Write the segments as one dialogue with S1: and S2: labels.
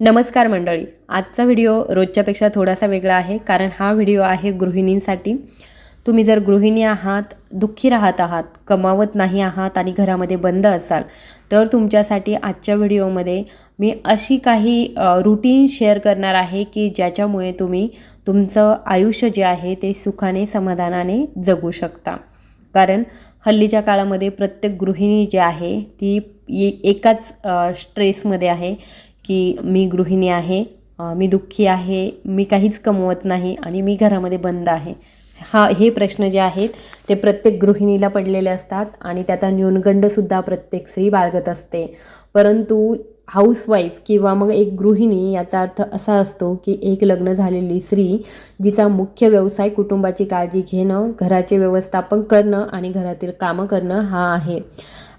S1: नमस्कार मंडळी. आजचा व्हिडिओ रोजच्यापेक्षा थोडासा वेगळा आहे कारण हा व्हिडिओ आहे गृहिणींसाठी. तुम्ही जर गृहिणी आहात दुःखी राहत आहात कमावत नाही आहात आणि घरामध्ये बंद असाल तर तुमच्यासाठी आजच्या व्हिडिओमध्ये मी अशी काही रुटीन शेअर करणार आहे की ज्याच्यामुळे तुम्ही तुमचं आयुष्य जे आहे ते सुखाने समाधानाने जगू शकता. कारण हल्लीच्या काळामध्ये प्रत्येक गृहिणी जी आहे ती एकाच स्ट्रेसमध्ये आहे. की मी गृहिणी आहे मी दुःखी आहे मी काहीच कमवत नाही आणि मी घरामध्ये बंद आहे. हा हे प्रश्न जे आहेत ते प्रत्येक गृहिणीला पडलेले असतात आणि त्याचा न्यूनगंडसुद्धा प्रत्येक स्त्री बाळगत असते. परंतु हाऊसवाईफ किंवा मग एक गृहिणी याचा अर्थ असा असतो की एक लग्न झालेली स्त्री जिचा मुख्य व्यवसाय कुटुंबाची काळजी घेणं घराचे व्यवस्थापन करणं आणि घरातील कामं करणं हा आहे.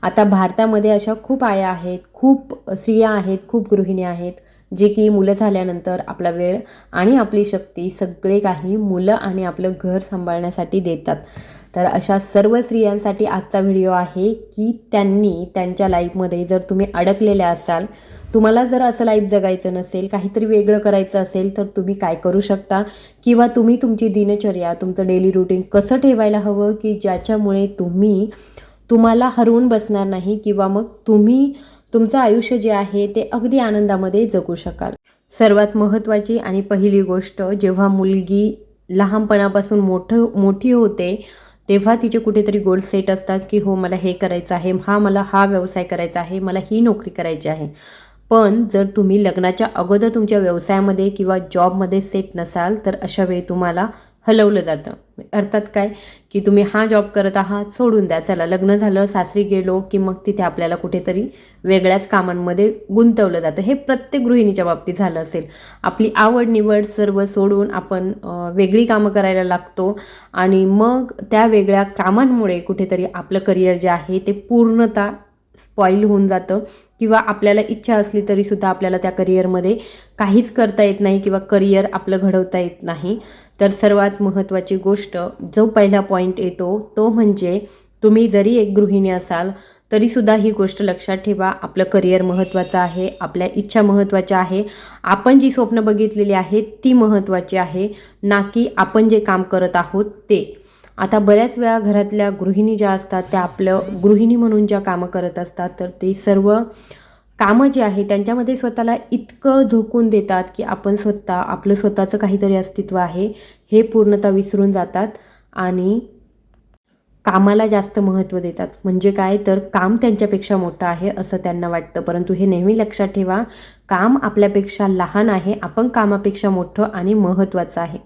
S1: आता भारतामध्ये अशा खूप आया आहेत खूप स्त्रिया आहेत खूप गृहिणी आहेत. जे की मुलं झाल्यानंतर आपला वेळ आणि आपली शक्ती सगळे काही मुलं आणि आपलं घर सांभाळण्यासाठी देतात. तर अशा सर्व स्त्रियांसाठी आजचा व्हिडिओ आहे की त्यांनी त्यांच्या लाईफमध्ये जर तुम्ही अडकलेल्या असाल तुम्हाला जर असं लाईफ जगायचं नसेल काहीतरी वेगळं करायचं असेल तर तुम्ही काय करू शकता? किंवा तुम्ही तुमची दिनचर्या तुमचं डेली रुटीन कसं ठेवायला हवं की ज्याच्यामुळे तुम्ही तुम्हाला हरवून बसणार नाही किंवा मग तुम्ही तुमचं आयुष्य जे आहे ते अगदी आनंदामध्ये जगू शकाल. सर्वात महत्त्वाची आणि पहिली गोष्ट जेव्हा मुलगी लहानपणापासून मोठं मोठी होते तेव्हा तिचे कुठेतरी गोल सेट असतात की हो मला हे करायचं आहे हा मला हा व्यवसाय करायचा आहे मला ही नोकरी करायची आहे. पण जर तुम्ही लग्नाच्या अगोदर तुमच्या व्यवसायामध्ये किंवा जॉबमध्ये सेट नसाल तर अशा वेळी तुम्हाला हलवलं जातं. अर्थात काय? की तुम्ही हा जॉब करत आहात सोडून द्या. चला लग्न झालं सासरी गेलो की मग तिथे आपल्याला कुठेतरी वेगळ्याच कामांमध्ये गुंतवलं जातं. हे प्रत्येक गृहिणीच्या बाबतीत झालं असेल. आपली आवड निवड सर्व सोडून आपण वेगळी कामं करायला लागतो आणि मग त्या वेगळ्या कामांमुळे कुठेतरी आपलं करिअर जे आहे ते पूर्णतः स्पॉईल होऊन जातं. किंवा आपल्याला इच्छा असली तरीसुद्धा आपल्याला त्या करिअरमध्ये काहीच करता येत नाही किंवा करिअर आपलं घडवता येत नाही. तर सर्वात महत्त्वाची गोष्ट जो पहिला पॉईंट येतो तो म्हणजे तुम्ही जरी एक गृहिणी असाल तरीसुद्धा ही गोष्ट लक्षात ठेवा. आपलं करिअर महत्त्वाचं आहे आपल्या इच्छा महत्त्वाच्या आहे. आपण जी स्वप्न बघितलेली आहेत ती महत्त्वाची आहे. ना की आपण जे काम करत आहोत ते. आता बऱ्याच वेळा घरातल्या गृहिणी ज्या असतात त्या आपलं गृहिणी म्हणून ज्या कामं करत असतात तर ते सर्व कामं जी आहे त्यांच्यामध्ये स्वतःला इतकं झोकून देतात की आपण स्वतः आपलं स्वतःचं काहीतरी अस्तित्व आहे हे पूर्णतः विसरून जातात आणि कामाला जास्त महत्त्व देतात. म्हणजे काय? तर काम त्यांच्यापेक्षा मोठं आहे असं त्यांना वाटतं. परंतु हे नेहमी लक्षात ठेवा काम आपल्यापेक्षा लहान आहे आपण कामापेक्षा मोठं आणि महत्त्वाचं आहे.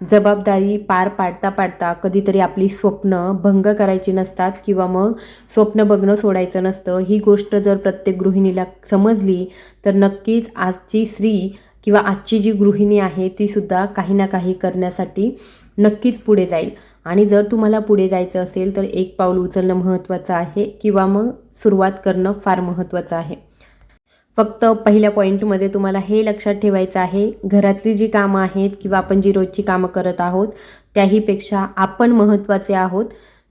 S1: जबाबदारी पार पाडता पाडता कधीतरी आपली स्वप्न भंग करायची नसतात किंवा मग स्वप्न बघणं सोडायचं नसतं. ही गोष्ट जर प्रत्येक गृहिणीला समजली तर नक्कीच आजची स्त्री किंवा आजची जी गृहिणी आहे तीसुद्धा काही ना काही करण्यासाठी नक्कीच पुढे जाईल. आणि जर तुम्हाला पुढे जायचं असेल तर एक पाऊल उचलणं महत्त्वाचं आहे किंवा मग सुरुवात करणं फार महत्त्वाचं आहे. फक्त पहिल्या पॉईंटमध्ये तुम्हाला हे लक्षात ठेवायचं आहे घरातली जी कामं आहेत किंवा आपण जी रोजची कामं करत आहोत त्याहीपेक्षा आपण महत्त्वाचे आहोत.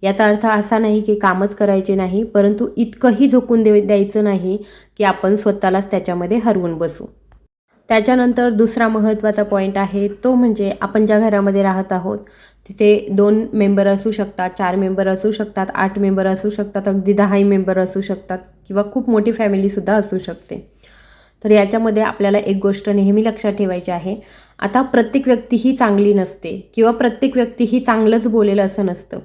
S1: याचा अर्थ असा नाही की कामच करायचे नाही परंतु इतकंही झोकून दे द्यायचं नाही की आपण स्वतःलाच त्याच्यामध्ये हरवून बसू. त्याच्यानंतर दुसरा महत्त्वाचा पॉईंट आहे तो म्हणजे आपण ज्या घरामध्ये राहत आहोत तिथे दोन मेंबर असू शकतात चार मेंबर असू शकतात आठ मेंबर असू शकतात अगदी दहाही मेंबर असू शकतात किंवा खूप मोठी फॅमिलीसुद्धा असू शकते. तर याच्यामध्ये आपल्याला एक गोष्ट नेहमी लक्षात ठेवायची आहे. आता प्रत्येक व्यक्ती ही चांगली नसते किंवा प्रत्येक व्यक्ती ही चांगलंच बोलेल असं नसतं.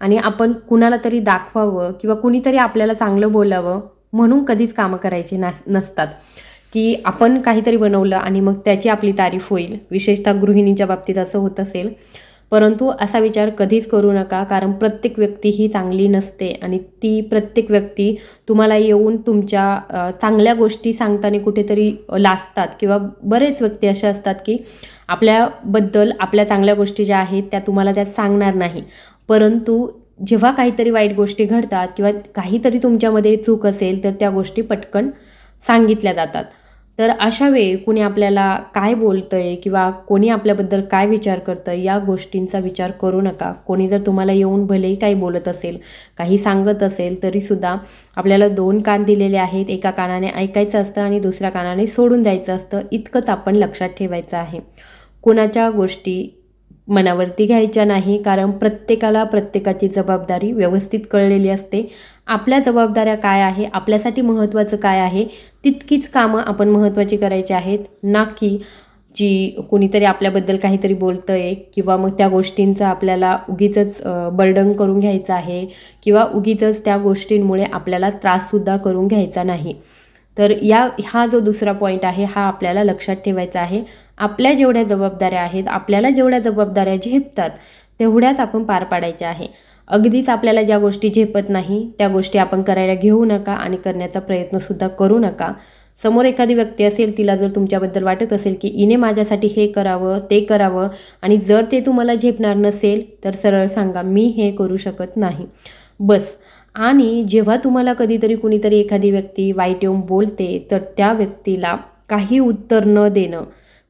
S1: आणि आपण कुणाला तरी दाखवावं किंवा कुणीतरी आपल्याला चांगलं बोलावं म्हणून कधीच कामं करायची ना नसतात. की आपण काहीतरी बनवलं आणि मग त्याची आपली तारीफ होईल. विशेषतः गृहिणीच्या बाबतीत असं होत असेल. परंतु असा विचार कधीच करू नका कारण प्रत्येक व्यक्ती ही चांगली नसते आणि ती प्रत्येक व्यक्ती तुम्हाला येऊन तुमच्या चांगल्या गोष्टी सांगताना कुठेतरी लाजतात किंवा बरेच व्यक्ती अशा असतात की आपल्याबद्दल आपल्या चांगल्या गोष्टी ज्या आहेत त्या तुम्हाला त्यात सांगणार नाही. परंतु जेव्हा काहीतरी वाईट गोष्टी घडतात किंवा काहीतरी तुमच्यामध्ये चूक असेल तर त्या गोष्टी पटकन सांगितल्या जातात. तर अशा वेळी कुणी आपल्याला काय बोलतं आहे किंवा कोणी आपल्याबद्दल काय विचार करतं आहे या गोष्टींचा विचार करू नका. कोणी जर तुम्हाला येऊन भलेही काही बोलत असेल काही सांगत असेल तरीसुद्धा आपल्याला दोन कान दिलेले आहेत. एका कानाने ऐकायचं असतं आणि दुसऱ्या कानाने सोडून द्यायचं असतं. इतकंच आपण लक्षात ठेवायचं आहे. कोणाच्या गोष्टी मनावरती घ्यायच्या नाही कारण प्रत्येकाला प्रत्येकाची जबाबदारी व्यवस्थित कळलेली असते. आपल्या जबाबदाऱ्या काय आहे आपल्यासाठी महत्त्वाचं काय आहे तितकीच कामं आपण महत्त्वाची करायची आहेत. ना की जी कोणीतरी आपल्याबद्दल काहीतरी बोलतं आहे किंवा मग त्या गोष्टींचा आपल्याला उगीचंच बर्डन करून घ्यायचं आहे किंवा उगीचंच त्या गोष्टींमुळे आपल्याला त्राससुद्धा करून घ्यायचा नाही. तर या हा जो दुसरा पॉईंट आहे हा आपल्याला लक्षात ठेवायचा आहे. आपल्या जेवढ्या जबाबदाऱ्या आहेत आपल्याला जेवढ्या जबाबदाऱ्या झेपतात तेवढ्याच आपण पार पाडायच्या आहे. अगदीच आपल्याला ज्या गोष्टी झेपत नाही त्या गोष्टी आपण करायला घेऊ नका आणि करण्याचा प्रयत्नसुद्धा करू नका. समोर एखादी व्यक्ती असेल तिला जर तुमच्याबद्दल वाटत असेल की इने माझ्यासाठी हे करावं ते करावं आणि जर ते तुम्हाला झेपणार नसेल तर सरळ सांगा मी हे करू शकत नाही. बस. आणि जेव्हा तुम्हाला कधीतरी कुणीतरी एखादी व्यक्ती वाईट येऊन बोलते तर त्या व्यक्तीला काही उत्तर न देणं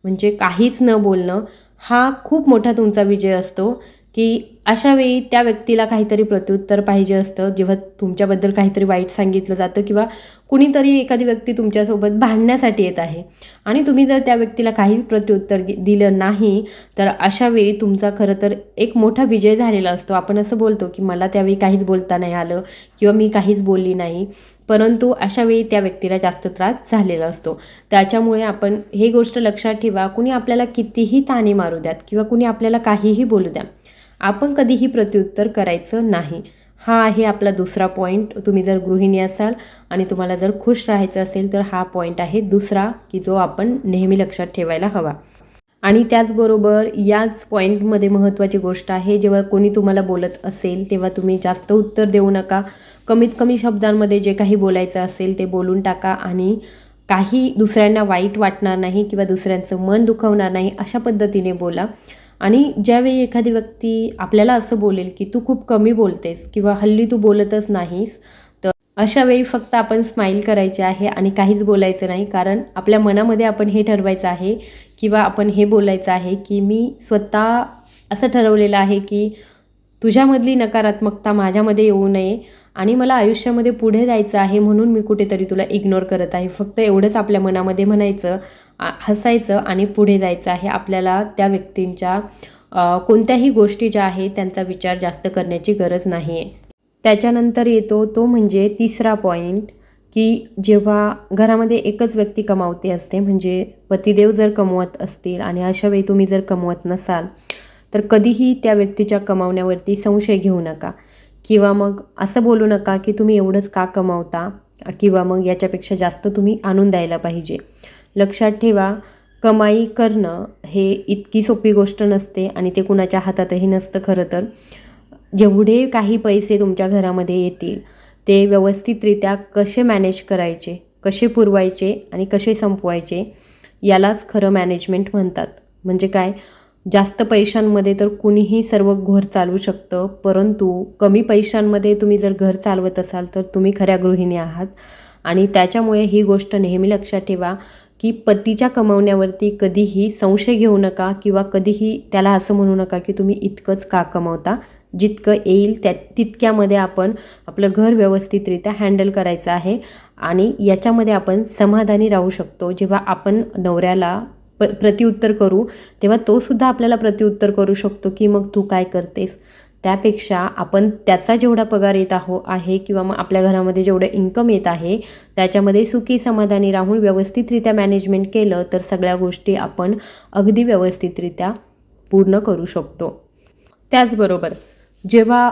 S1: म्हणजे काहीच न बोलणं हा खूप मोठा तुमचा विजय असतो की अशावेळी त्या व्यक्तीला काहीतरी प्रत्युत्तर पाहिजे असतं. जेव्हा तुमच्याबद्दल काहीतरी वाईट सांगितलं जातं किंवा कुणीतरी एखादी व्यक्ती तुमच्यासोबत भांडण्यासाठी येत आहे आणि तुम्ही जर त्या व्यक्तीला काहीच प्रत्युत्तर दिलं नाही तर अशावेळी तुमचा खरं तर एक मोठा विजय झालेला असतो. आपण असं बोलतो की मला त्यावेळी काहीच बोलता नाही आलं किंवा मी काहीच बोलली नाही. परंतु अशावेळी त्या व्यक्तीला जास्त त्रास झालेला असतो. त्याच्यामुळे आपण हे गोष्ट लक्षात ठेवा. कुणी आपल्याला कितीही ताणे मारू द्यात किंवा कुणी आपल्याला काहीही बोलू द्या आपण कधीही प्रत्युत्तर करायचं नाही. हा आहे आपला दुसरा पॉईंट तुम्ही जर गृहिणी असाल आणि तुम्हाला जर खुश राहायचं असेल तर हा पॉईंट आहे दुसरा की जो आपण नेहमी लक्षात ठेवायला हवा. आणि त्याचबरोबर याच पॉईंटमध्ये महत्त्वाची गोष्ट आहे जेव्हा कोणी तुम्हाला बोलत असेल तेव्हा तुम्ही जास्त उत्तर देऊ नका. कमीत कमी शब्दांमध्ये जे काही बोलायचं असेल ते बोलून टाका आणि काही दुसऱ्यांना वाईट वाटणार नाही किंवा दुसऱ्यांचं मन दुखवणार नाही अशा पद्धतीने बोला. आणि ज्यावेळी एखादी व्यक्ती आपल्याला असं बोलेल की तू खूप कमी बोलतेस किंवा हल्ली तू बोलतच नाहीस तर अशा वेळी फक्त आपण स्माईल करायचे आहे आणि काहीच बोलायचं नाही. कारण आपल्या मनामध्ये आपण हे ठरवायचं आहे किंवा आपण हे बोलायचं आहे की मी स्वतः असं ठरवलेलं आहे की तुझ्यामधली नकारात्मकता माझ्यामध्ये येऊ नये आणि मला आयुष्यामध्ये पुढे जायचं आहे म्हणून मी कुठेतरी तुला इग्नोर करत आहे. फक्त एवढंच आपल्या मनामध्ये म्हणायचं हसायचं आणि पुढे जायचं आहे. आपल्याला त्या व्यक्तींच्या कोणत्याही गोष्टी ज्या आहेत त्यांचा विचार जास्त करण्याची गरज नाही आहे त्याच्यानंतर येतो तो म्हणजे तिसरा पॉईंट की जेव्हा घरामध्ये एकच व्यक्ती कमावते असते म्हणजे पतिदेव जर कमवत असतील आणि अशा वेळी तुम्ही जर कमवत नसाल तर कधीही त्या व्यक्तीच्या कमावण्यावरती संशय घेऊ नका. किंवा मग असं बोलू नका की तुम्ही एवढंच का कमावता? किंवा मग याच्यापेक्षा जास्त तुम्ही आणून द्यायला पाहिजे. लक्षात ठेवा कमाई करणं हे इतकी सोपी गोष्ट नसते आणि ते कुणाच्या हातातही नसतं खरं तर. जेवढे काही पैसे तुमच्या घरामध्ये येतील ते व्यवस्थितरित्या कसे मॅनेज करायचे कसे पुरवायचे आणि कसे संपवायचे यालाच खरं मॅनेजमेंट म्हणतात. म्हणजे काय? जास्त पैशांमध्ये तर कुणीही सर्व घर चालवू शकतं परंतु कमी पैशांमध्ये तुम्ही जर घर चालवत असाल तर तुम्ही खऱ्या गृहिणी आहात. आणि त्याच्यामुळे ही गोष्ट नेहमी लक्षात ठेवा की पतीच्या कमवण्यावरती कधीही संशय घेऊ नका किंवा कधीही त्याला असं म्हणू नका की तुम्ही इतकंच का कमवता. जितकं येईल त्या तितक्यामध्ये आपण आपलं घर व्यवस्थितरित्या हँडल करायचं आहे. आणि याच्यामध्ये आपण समाधानी राहू शकतो. जेव्हा आपण नवऱ्याला प प्रतिउत्तर करू. तेव्हा तो सुद्धा आपल्याला प्रतिउत्तर करू शकतो की मग तू काय करतेस. त्यापेक्षा आपण त्याचा जेवढा पगार येत आहो आहे किंवा मग आपल्या घरामध्ये जेवढं इन्कम येत आहे त्याच्यामध्ये सुखी समाधानी राहून व्यवस्थितरित्या मॅनेजमेंट केलं तर सगळ्या गोष्टी आपण अगदी व्यवस्थितरित्या पूर्ण करू शकतो. त्याचबरोबर जेव्हा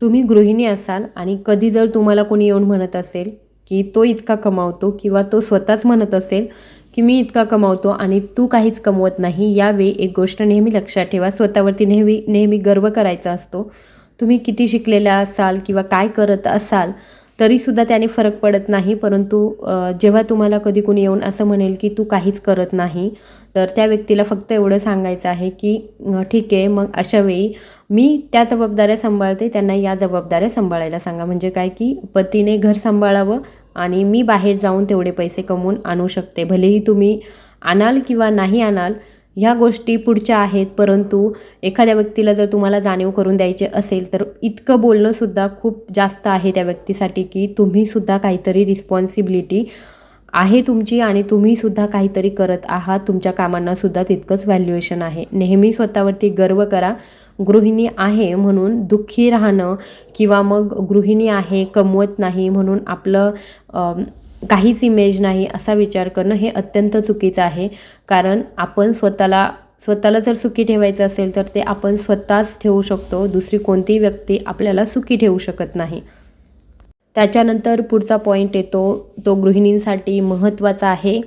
S1: तुम्ही गृहिणी असाल आणि कधी जर तुम्हाला कोणी येऊन म्हणत असेल की तो इतका कमावतो किंवा तो स्वतःच म्हणत असेल की मी इतका कमावतो आणि तू काहीच कमवत नाही यावेळी एक गोष्ट नेहमी लक्षात ठेवा. स्वतःवरती नेहमी नेहमी गर्व करायचा असतो. तुम्ही किती शिकलेल्या असाल किंवा काय करत असाल तरीसुद्धा त्याने फरक पडत नाही. परंतु जेव्हा तुम्हाला कधी कोणी येऊन असं म्हणेल की तू काहीच करत नाही तर त्या व्यक्तीला फक्त एवढं सांगायचं आहे की ठीक आहे मग अशा वेळी मी त्या जबाबदाऱ्या सांभाळते त्यांना या जबाबदाऱ्या सांभाळायला सांगा. म्हणजे काय की पतीने घर सांभाळावं आणि मी बाहेर जाऊन तेवढे पैसे कमवून आणू शकते. भलेही तुम्ही आणाल किंवा नाही आणाल ह्या गोष्टी पुढच्या आहेत. परंतु एखाद्या व्यक्तीला जर तुम्हाला जाणीव करून द्यायचे असेल तर इतकं बोलणंसुद्धा खूप जास्त आहे त्या व्यक्तीसाठी की तुम्हीसुद्धा काहीतरी रिस्पॉन्सिबिलिटी आहे तुमची आणि तुम्हीसुद्धा काहीतरी करत आहात. तुमच्या कामांनासुद्धा तितकंच व्हॅल्युएशन आहे. नेहमी स्वतःवरती गर्व करा. गृहिणी आहे म्हणून दुःखी राहणं किंवा मग गृहिणी आहे कमवत नाही म्हणून आपलं काहीच इमेज नाही असा विचार करणं हे अत्यंत चुकीचं आहे. कारण आपण स्वतःला स्वतःला जर सुखी ठेवायचं असेल तर ते आपण स्वतःच ठेवू शकतो. दुसरी कोणतीही व्यक्ती आपल्याला सुखी ठेवू शकत नाही. त्याच्यानंतर पुढचा पॉईंट येतो तो गृहिणींसाठी महत्त्वाचा आहे.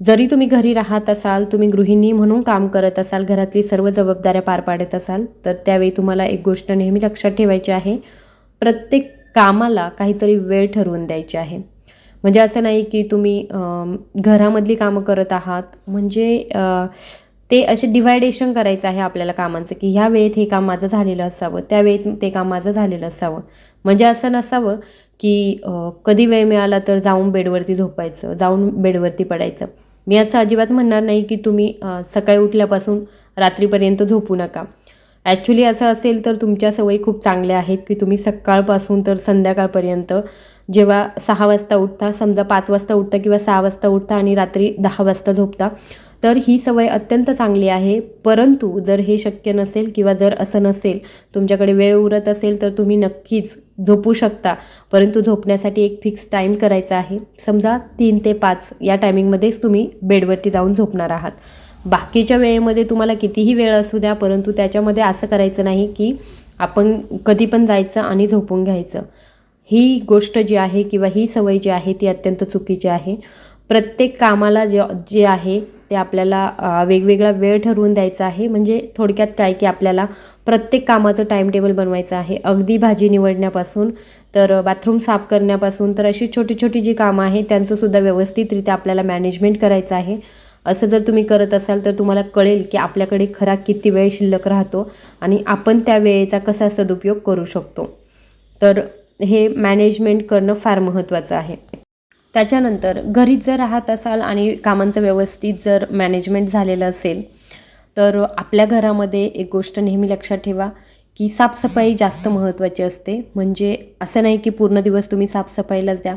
S1: जरी तुम्ही घरी राहत असाल तुम्ही गृहिणी म्हणून काम करत असाल घरातली सर्व जबाबदाऱ्या पार पाडत असाल तर त्यावेळी तुम्हाला एक गोष्ट नेहमी लक्षात ठेवायची आहे. प्रत्येक कामाला काहीतरी वेळ ठरवून द्यायची आहे. म्हणजे असं नाही की तुम्ही घरामधली कामं करत आहात. म्हणजे ते असे डिवायडेशन करायचं आहे आपल्याला कामांचं की ह्या वेळेत हे काम माझं झालेलं असावं त्या वेळेत ते काम माझं झालेलं असावं. म्हणजे असं नसावं की कधी वेळ मिळाला तर जाऊन बेडवरती झोपायचं जाऊन बेडवरती पडायचं. मी असं अजिबात म्हणणार नाही की तुम्ही सकाळी उठल्यापासून रात्रीपर्यंत झोपू नका. ॲक्च्युली असं असेल तर तुमच्या सवयी खूप चांगल्या आहेत की तुम्ही सकाळपासून तर संध्याकाळपर्यंत जेव्हा सहा वाजता उठता समजा पाच वाजता उठता किंवा सहा वाजता उठता आणि रात्री दहा वाजता झोपता तर ही सवय अत्यंत चांगली आहे. परंतु जर हे शक्य नसेल किंवा जर असं नसेल तुमच्याकडे वेळ उरत असेल तर तुम्ही नक्कीच झोपू शकता. परंतु झोपण्यासाठी एक फिक्स टाईम करायचा आहे. समजा तीन ते पाच या टायमिंगमध्येच तुम्ही बेडवरती जाऊन झोपणार आहात. बाकीच्या वेळेमध्ये तुम्हाला कितीही वेळ असू द्या परंतु त्याच्यामध्ये असं करायचं नाही की आपण कधी पण जायचं आणि झोपून घ्यायचं. ही गोष्ट जी आहे किंवा ही सवय जी आहे ती अत्यंत चुकीची आहे. प्रत्येक कामाला जे जे आहे ते आपल्याला वेगवेगळा वेळ ठरवून द्यायचा आहे. म्हणजे थोडक्यात काय की आपल्याला प्रत्येक कामाचं टाईम टेबल बनवायचं आहे. अगदी भाजी निवडण्यापासून तर बाथरूम साफ करण्यापासून तर अशी छोटी छोटी जी कामं आहेत त्यांचंसुद्धा व्यवस्थितरित्या आपल्याला मॅनेजमेंट करायचं आहे. असं जर तुम्ही करत असाल तर तुम्हाला कळेल की आपल्याकडे खरा किती वेळ शिल्लक राहतो आणि आपण त्या वेळेचा कसा सदुपयोग करू शकतो. तर हे मॅनेजमेंट करणं फार महत्त्वाचं आहे. त्याच्यानंतर घरीच जर राहत असाल आणि कामांचं व्यवस्थित जर मॅनेजमेंट झालेलं असेल तर आपल्या घरामध्ये एक गोष्ट नेहमी लक्षात ठेवा की साफसफाई जास्त महत्त्वाची असते. म्हणजे असं नाही की पूर्ण दिवस तुम्ही साफसफाईलाच द्या.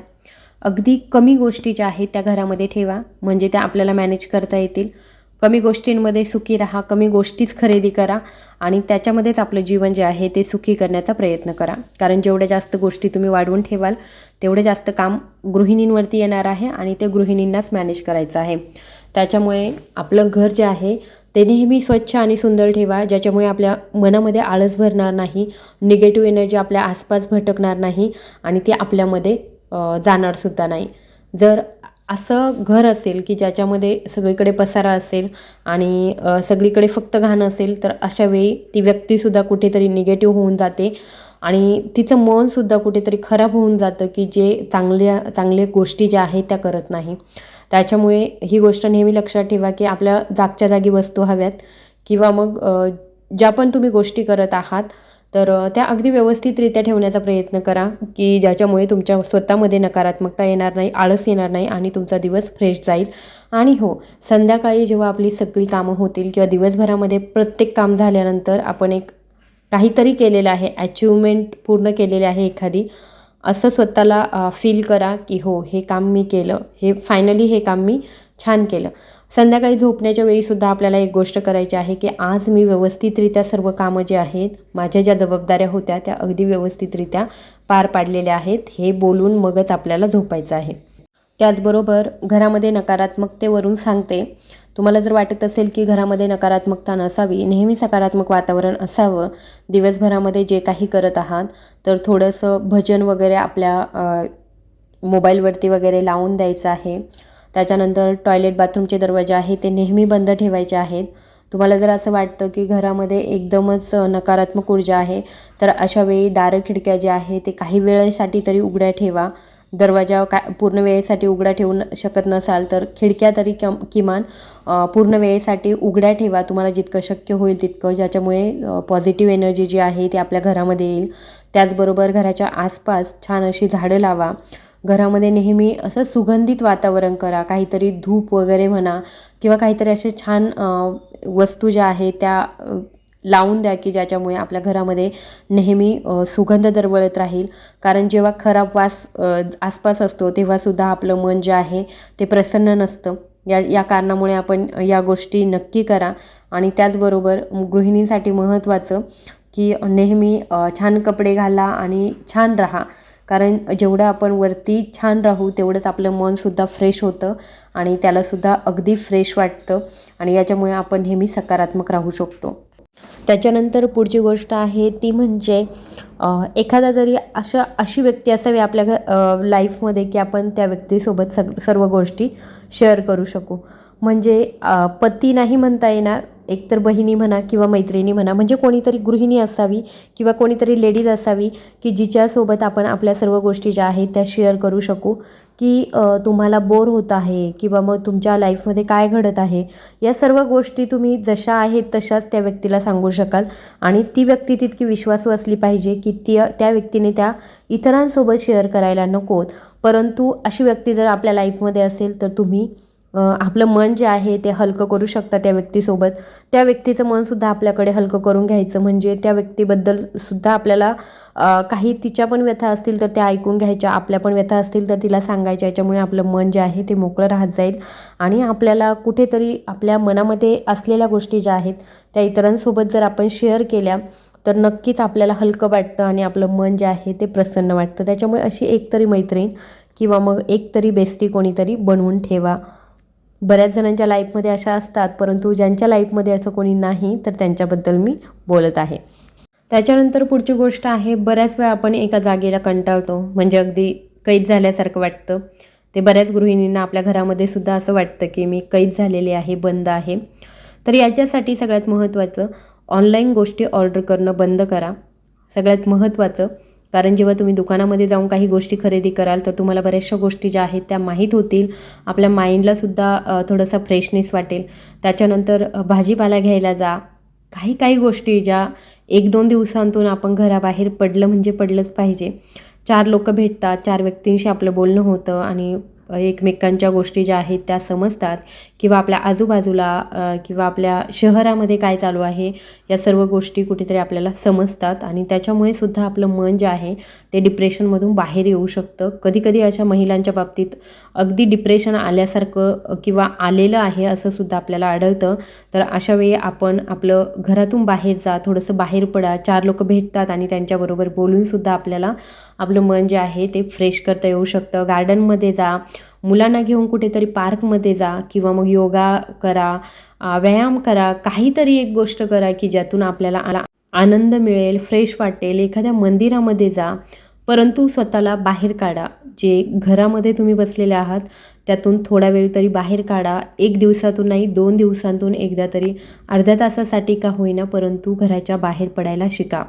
S1: अगदी कमी गोष्टी ज्या आहेत त्या घरामध्ये ठेवा. म्हणजे त्या आपल्याला मॅनेज करता येतील. कमी गोष्टींमध्ये सुखी राहा कमी गोष्टीच खरेदी करा आणि त्याच्यामध्येच आपलं जीवन जे आहे ते सुखी करण्याचा प्रयत्न करा. कारण जेवढ्या जास्त गोष्टी तुम्ही वाढवून ठेवाल तेवढे जास्त काम गृहिणींवरती येणार आहे आणि ते गृहिणींनाच मॅनेज करायचं आहे. त्याच्यामुळे आपलं घर जे आहे ते नेहमी स्वच्छ आणि सुंदर ठेवा ज्याच्यामुळे आपल्या मनामध्ये आळस भरणार नाही निगेटिव्ह एनर्जी आपल्या आसपास भटकणार नाही आणि ती आपल्यामध्ये जाणारसुद्धा नाही. जर असं घर असेल की ज्याच्यामध्ये सगळीकडे पसारा असेल आणि सगळीकडे फक्त घाण असेल तर अशा वेळी ती व्यक्तीसुद्धा कुठेतरी निगेटिव्ह होऊन जाते. आणि तिचं मनसुद्धा कुठेतरी खराब होऊन जातं की जे चांगल्या चांगल्या गोष्टी ज्या आहेत त्या करत नाही. त्याच्यामुळे ही गोष्ट नेहमी लक्षात ठेवा की आपल्या जागच्या जागी वस्तू हव्यात किंवा मग ज्या पण तुम्ही गोष्टी करत आहात तर त्या अगदी व्यवस्थितरित्या ठेवण्याचा प्रयत्न करा की ज्याच्यामुळे तुमच्या स्वतःमध्ये नकारात्मकता येणार नाही आळस येणार नाही आणि तुमचा दिवस फ्रेश जाईल. आणि हो संध्याकाळी जेव्हा आपली सगळी कामं होतील किंवा दिवसभरामध्ये प्रत्येक काम झाल्यानंतर आपण एक काहीतरी केलेलं आहे अचिव्हमेंट पूर्ण केलेली आहे एखादी असं स्वतःला फील करा की हो हे काम मी केलं हे फायनली हे काम मी छान केलं. संध्याकाळी झोपण्याच्या वेळीसुद्धा आपल्याला एक गोष्ट करायची आहे की आज मी व्यवस्थितरित्या सर्व कामं जे आहेत माझ्या ज्या जबाबदाऱ्या होत्या त्या अगदी व्यवस्थितरित्या पार पाडलेल्या आहेत. हे बोलून मगच आपल्याला झोपायचं आहे. त्याचबरोबर घरामध्ये नकारात्मकतेवरून सांगते तुम्हाला जर वाटत असेल की घरामध्ये नकारात्मकता नसावी नेहमी सकारात्मक वातावरण असावं. दिवसभरामध्ये जे काही करत आहात तर थोडंसं भजन वगैरे आपल्या मोबाईलवरती वगैरे लावून द्यायचं आहे. त्याच्यानंतर टॉयलेट बाथरूमचे दरवाजे आहे ते नेहमी बंद ठेवायचे आहेत. तुम्हाला जर असं वाटतं की घरामध्ये एकदमच नकारात्मक ऊर्जा आहे तर अशा वेळी दारं खिडक्या ज्या आहे ते काही वेळेसाठी तरी उघड्या ठेवा. दरवाजा का पूर्ण वेळेसाठी उघडा ठेवू न- शकत नसाल तर खिडक्या तरी कम किमान पूर्ण वेळेसाठी उघड्या ठेवा. तुम्हाला जितकं शक्य होईल तितकं ज्याच्यामुळे पॉझिटिव्ह एनर्जी जी आहे ती आपल्या घरामध्ये येईल. त्याचबरोबर घराच्या आसपास छान अशी झाडं लावा. घरामध्ये नेहमी असं सुगंधित वातावरण करा काहीतरी धूप वगैरे म्हणा किंवा काहीतरी असे छान वस्तू ज्या आहेत त्या लावून द्या की ज्याच्यामुळे आपल्या घरामध्ये नेहमी सुगंध दरवळत राहील. कारण जेव्हा खराब वास आसपास असतो तेव्हासुद्धा आपलं मन जे आहे ते प्रसन्न नसतं. या या कारणामुळे आपण या गोष्टी नक्की करा. आणि त्याचबरोबर गृहिणींसाठी महत्त्वाचं की नेहमी छान कपडे घाला आणि छान राहा. कारण जेवढं आपण वरती छान राहू तेवढंच आपलं मनसुद्धा फ्रेश होतं आणि त्यालासुद्धा अगदी फ्रेश वाटतं आणि याच्यामुळे आपण नेहमी सकारात्मक राहू शकतो. त्याच्यानंतर पुढची गोष्ट आहे ती म्हणजे एखादा तरी अशा अशी व्यक्ती असावी आपल्या घ लाईफमध्ये की आपण त्या व्यक्तीसोबत सग सर्व गोष्टी शेअर करू शकू. म्हणजे पती नाही म्हणता येणार एकतर बहिणी म्हणा किंवा मैत्रिणी म्हणा म्हणजे कोणीतरी गृहिणी असावी किंवा कोणीतरी लेडीज असावी की जिच्यासोबत आपण आपल्या सर्व गोष्टी ज्या आहेत त्या शेअर करू शकू. की तुम्हाला बोर होत आहे किंवा मग तुमच्या लाईफमध्ये काय घडत आहे या सर्व गोष्टी तुम्ही जशा आहेत तशाच त्या व्यक्तीला सांगू शकाल. आणि ती व्यक्ती तितकी विश्वासू असली पाहिजे की ती त्या व्यक्तीने त्या इतरांसोबत शेअर करायला नकोत. परंतु अशी व्यक्ती जर आपल्या लाईफमध्ये असेल तर तुम्ही आपलं मन जे आहे ते हलकं करू शकता त्या व्यक्तीसोबत. त्या व्यक्तीचं मनसुद्धा आपल्याकडे हलकं करून घ्यायचं. म्हणजे त्या व्यक्तीबद्दल सुद्धा आपल्याला काही तिच्या पण व्यथा असतील तर त्या ऐकून घ्यायच्या. आपल्या पण व्यथा असतील तर तिला सांगायच्या. याच्यामुळे आपलं मन जे आहे ते मोकळं राहत जाईल. आणि आपल्याला कुठेतरी आपल्या मनामध्ये असलेल्या गोष्टी ज्या आहेत त्या इतरांसोबत जर आपण शेअर केल्या तर नक्कीच आपल्याला हलकं वाटतं आणि आपलं मन जे आहे ते प्रसन्न वाटतं. त्याच्यामुळे अशी एक तरी मैत्रीण किंवा मग एक तरी बेस्टी कोणीतरी बनवून ठेवा. बऱ्याच जणांच्या लाईफमध्ये अशा असतात परंतु ज्यांच्या लाईफमध्ये असं कोणी नाही तर त्यांच्याबद्दल मी बोलत आहे. त्याच्यानंतर पुढची गोष्ट आहे बऱ्याच वेळा आपण एका जागेला कंटाळतो. म्हणजे अगदी कैद झाल्यासारखं वाटतं. ते बऱ्याच गृहिणींना आपल्या घरामध्ये सुद्धा असं वाटतं की मी कैद झालेली आहे बंद आहे. तर याच्यासाठी सगळ्यात महत्त्वाचं ऑनलाईन गोष्टी ऑर्डर करणं बंद करा. सगळ्यात महत्त्वाचं कारण जेव्हा तुम्ही दुकानामध्ये जाऊन काही गोष्टी खरेदी कराल तर तुम्हाला बऱ्याचशा गोष्टी ज्या आहेत त्या माहीत होतील. आपल्या माइंडलासुद्धा थोडंसं फ्रेशनेस वाटेल. त्याच्यानंतर भाजीपाला घ्यायला जा. काही काही गोष्टी ज्या एक दोन दिवसांतून आपण घराबाहेर पडलं म्हणजे पडलंच पाहिजे. चार लोक भेटतात चार व्यक्तींशी आपलं बोलणं होतं आणि एकमेकांच्या गोष्टी ज्या आहेत त्या समजतात. किंवा आपल्या आजूबाजूला किंवा आपल्या शहरामध्ये काय चालू आहे या सर्व गोष्टी कुठेतरी आपल्याला समजतात आणि त्याच्यामुळे सुद्धा आपलं मन जे आहे ते डिप्रेशनमधून बाहेर येऊ शकतं. कधीकधी अशा महिलांच्या बाबतीत अगदी डिप्रेशन आल्यासारखं किंवा आलेलं आहे असं सुद्धा आपल्याला आढळतं. तर अशा वेळी आपण आपलं घरातून बाहेर जा थोडंसं बाहेर पडा. चार लोक भेटतात आणि त्यांच्याबरोबर बोलूनसुद्धा आपल्याला आपलं मन जे आहे ते फ्रेश करता येऊ शकतं. गार्डनमध्ये जा मुलांना घेऊन कुठेतरी पार्कमध्ये जा किंवा मग योगा करा व्यायाम करा काहीतरी एक गोष्ट करा की ज्यातून आपल्याला आला आनंद मिळेल फ्रेश वाटेल एखाद्या मंदिरामध्ये जा. परंतु स्वतःला बाहेर काढा. जे घरामध्ये तुम्ही बसलेले आहात त्यातून थोडा वेळ तरी बाहेर काढा. एक दिवसातून नाही दोन दिवसांतून एकदा तरी अर्ध्या तासासाठी का होईना परंतु घराच्या बाहेर पडायला शिका.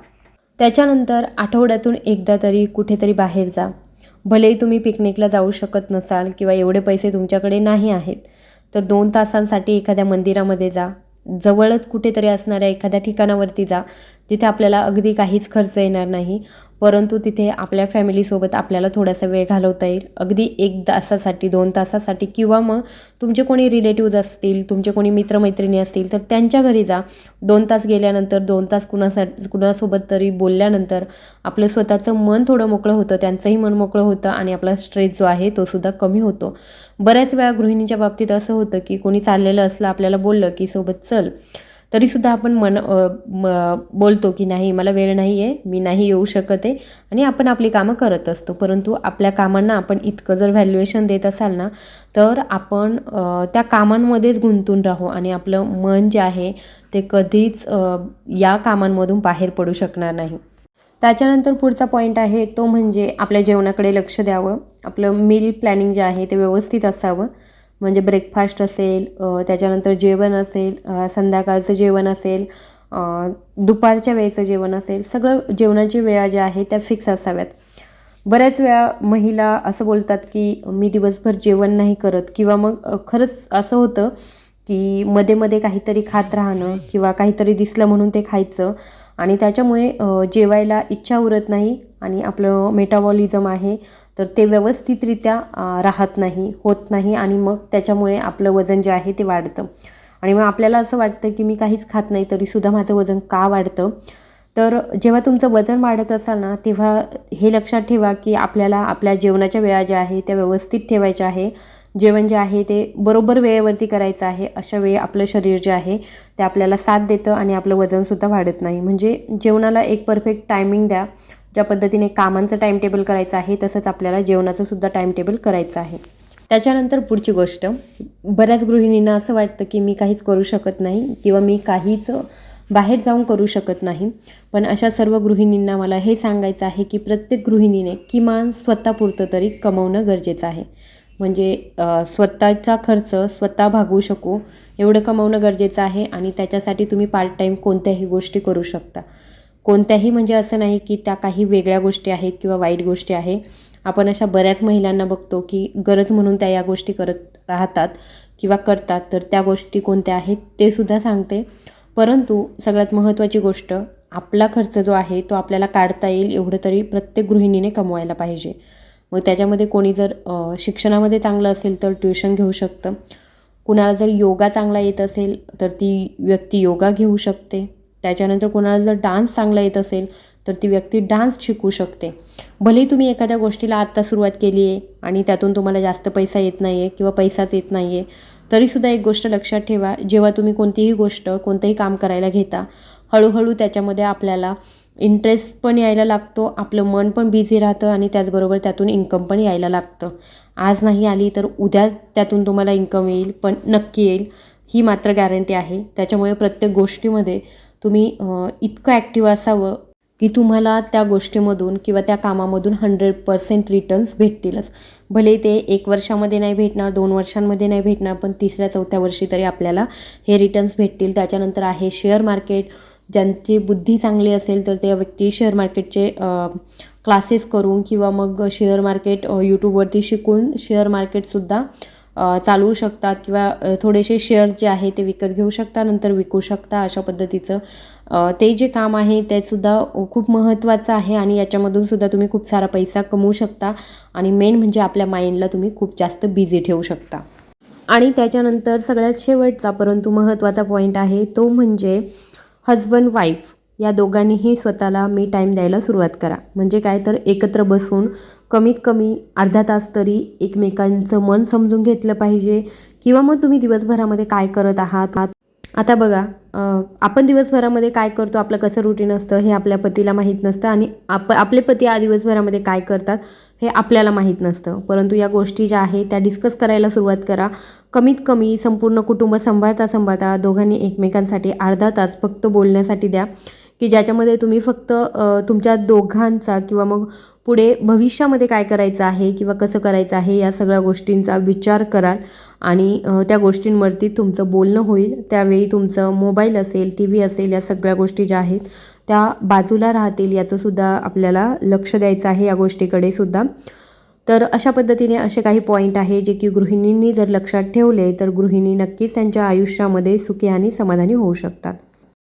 S1: त्याच्यानंतर आठवड्यातून एकदा तरी कुठेतरी बाहेर जा. भलेही तुम्ही पिकनिकला जाऊ शकत नसाल किंवा एवढे पैसे तुमच्याकडे नाही आहेत तर दोन तासांसाठी एखाद्या मंदिरामध्ये जा. जवळच कुठेतरी असणाऱ्या एखाद्या ठिकाणावरती जा. जिथे आपल्याला अगदी काहीच खर्च येणार नाही परंतु तिथे आपल्या फॅमिलीसोबत आपल्याला थोडासा वेळ घालवता येईल. अगदी एक तासासाठी दोन तासासाठी किंवा मग तुमचे कोणी रिलेटिव्ज असतील तुमचे कोणी मित्रमैत्रिणी असतील तर त्यांच्या घरी जा. दोन तास गेल्यानंतर दोन तास कुणासा कुणासोबत तरी बोलल्यानंतर आपलं स्वतःचं मन थोडं मोकळं होतं त्यांचंही मन मोकळं होतं आणि आपला स्ट्रेस जो आहे तो सुद्धा कमी होतो. बऱ्याच वेळा गृहिणीच्या बाबतीत असं होतं की कोणी चाललेलं असलं आपल्याला बोललं की सोबत चल. तरीसुद्धा आपण मन म बोलतो की नाही मला वेळ नाही आहे मी नाही येऊ शकत आहे. आणि आपण आपली कामं करत असतो. परंतु आपल्या कामांना आपण इतकं जर व्हॅल्युएशन देत असाल ना तर आपण त्या कामांमध्येच गुंतून राहू आणि आपलं मन जे आहे ते कधीच या कामांमधून बाहेर पडू शकणार नाही. त्याच्यानंतर पुढचा पॉईंट आहे तो म्हणजे आपल्या जेवणाकडे लक्ष द्यावं. आपलं मील प्लॅनिंग जे आहे ते व्यवस्थित असावं. म्हणजे ब्रेकफास्ट असेल त्याच्यानंतर जेवण असेल संध्याकाळचं जेवण असेल दुपारच्या वेळेचं जेवण असेल सगळं जेवणाची वेळा ज्या आहेत त्या फिक्स असाव्यात. बऱ्याच वेळा महिला असं बोलतात की मी दिवसभर जेवण नाही करत. किंवा मग खरंच असं होतं की मध्ये मध्ये काहीतरी खात राहणं किंवा काहीतरी दिसलं म्हणून ते खायचं आणि त्याच्यामुळे जेवायला इच्छा उरत नाही आणि आपलं मेटाबॉलिझम आहे. तर ते व्यवस्थितरित्या राहत नाही होत नाही आणि मग त्याच्यामुळे आपलं वजन जे आहे ते वाढतं. आणि मग आपल्याला असं वाटतं की मी काहीच खात नाही तरीसुद्धा माझं वजन का वाढतं? तर जेव्हा तुमचं वजन वाढत असाल ना तेव्हा हे लक्षात ठेवा की आपल्याला आपल्या जेवणाच्या वेळा ज्या आहे त्या व्यवस्थित ठेवायच्या आहे. जेवण जे आहे ते बरोबर वेळेवरती करायचं आहे अशा वेळी आपलं शरीर जे आहे ते आपल्याला साथ देतं आणि आपलं वजनसुद्धा वाढत नाही. म्हणजे जेवणाला एक परफेक्ट टायमिंग द्या. ज्या पद्धतीने कामांचं टाईमटेबल करायचं आहे तसंच आपल्याला जेवणाचं सुद्धा करायचं आहे. त्याच्यानंतर पुढची गोष्ट बऱ्याच गृहिणींना असं वाटतं की मी काहीच करू शकत नाही किंवा मी काहीच बाहेर जाऊन करू शकत नाही. पण अशा सर्व गृहिणींना मला हे सांगायचं आहे की प्रत्येक गृहिणीने किमान स्वतःपुरतं तरी कमवणं गरजेचं आहे. म्हणजे स्वतःचा खर्च स्वतः भागवू शकू एवढं कमवणं गरजेचं आहे आणि त्याच्यासाठी तुम्ही पार्ट टाईम कोणत्याही गोष्टी करू शकता. कोणत्याही म्हणजे असं नाही की त्या काही वेगळ्या गोष्टी आहेत किंवा वाईट गोष्टी आहे. आपण अशा बऱ्याच महिलांना बघतो की गरज म्हणून त्या या गोष्टी करत राहतात किंवा करतात तर त्या गोष्टी कोणत्या आहेत ते सुद्धा सांगते. परंतु सगळ्यात महत्त्वाची गोष्ट आपला खर्च जो आहे तो आपल्याला काढता येईल एवढं तरी प्रत्येक गृहिणीने कमवायला पाहिजे. मग त्याच्यामध्ये कोणी जर शिक्षणामध्ये चांगलं असेल तर ट्युशन घेऊ शकतं. कुणाला जर योगा चांगला येत असेल तर ती व्यक्ती योगा घेऊ शकते. त्याच्यानंतर कोणाला जर डान्स चांगला येत असेल तर ती व्यक्ती डान्स शिकू शकते. भलेही तुम्ही एखाद्या गोष्टीला आत्ता सुरुवात केली आहे आणि त्यातून तुम्हाला जास्त पैसा येत नाही आहे किंवा पैसाच येत नाही आहे तरीसुद्धा एक गोष्ट लक्षात ठेवा जेव्हा तुम्ही कोणतीही गोष्ट कोणतंही काम करायला घेता हळूहळू त्याच्यामध्ये आपल्याला इंटरेस्ट पण यायला लागतो आपलं मन पण बिझी राहतं आणि त्याचबरोबर त्यातून इन्कम पण यायला लागतं. आज नाही आली तर उद्या त्यातून तुम्हाला इन्कम येईल पण नक्की येईल ही मात्र गॅरंटी आहे. त्याच्यामुळे प्रत्येक गोष्टीमध्ये तुम्ही इतकं ॲक्टिव्ह असावं की तुम्हाला त्या गोष्टीमधून किंवा त्या कामामधून हंड्रेड पर्सेंट रिटर्न्स भेटतीलच. भले ते एक वर्षामध्ये नाही भेटणार दोन वर्षांमध्ये नाही भेटणार पण तिसऱ्या चौथ्या वर्षी तरी आपल्याला हे रिटर्न्स भेटतील. त्याच्यानंतर आहे शेअर मार्केट ज्यांची बुद्धी चांगली असेल तर त्या व्यक्ती शेअर मार्केटचे क्लासेस करून किंवा मग शेअर मार्केट यूट्यूबवरती शिकून शेअर मार्केटसुद्धा चालवू शकतात किंवा थोडेसे शेअर जे आहे ते विकत घेऊ शकता नंतर विकू शकता अशा पद्धतीचं. ते जे काम आहे ते सुद्धा खूप महत्त्वाचं आहे आणि याच्यामधून सुद्धा तुम्ही खूप सारा पैसा कमवू शकता आणि मेन म्हणजे आपल्या माइंडला तुम्ही खूप जास्त बिझी ठेवू शकता. आणि त्याच्यानंतर सगळ्यात शेवटचा परंतु महत्त्वाचा पॉईंट आहे तो म्हणजे हजबंड वाईफ या दोघांनीही स्वतःला मी टाईम द्यायला सुरुवात करा. म्हणजे काय तर एकत्र बसून कमीत कमी अर्धा तास तरी एकमेकांचं मन समजून घेतलं पाहिजे. किंवा मग तुम्ही दिवसभरामध्ये काय करत आहात? आता बघा आपण दिवसभरामध्ये काय करतो? आपलं कसं रुटीन असतं? हे आपल्या पतीला माहीत नसतं आणि आप आपले पती आ दिवसभरामध्ये काय करतात? हे आपल्याला माहीत नसतं. परंतु या गोष्टी ज्या आहेत त्या डिस्कस करायला सुरुवात करा. कमीत कमी संपूर्ण कुटुंब सांभाळता सांभाळता दोघांनी एकमेकांसाठी अर्धा तास फक्त बोलण्यासाठी द्या. की ज्याच्यामध्ये तुम्ही फक्त तुमच्या दोघांचा किंवा मग पुढे भविष्यामध्ये काय करायचं आहे किंवा कसं करायचं आहे या सगळ्या गोष्टींचा विचार कराल आणि त्या गोष्टींवरती तुमचं बोलणं होईल. त्यावेळी तुमचं मोबाईल असेल टी व्ही असेल या सगळ्या गोष्टी ज्या आहेत त्या बाजूला राहतील याचंसुद्धा आपल्याला लक्ष द्यायचं आहे या गोष्टीकडे सुद्धा. तर अशा पद्धतीने असे काही पॉईंट आहे जे की गृहिणींनी जर लक्षात ठेवले तर गृहिणी नक्कीच त्यांच्या आयुष्यामध्ये सुखी आणि समाधानी होऊ शकतात.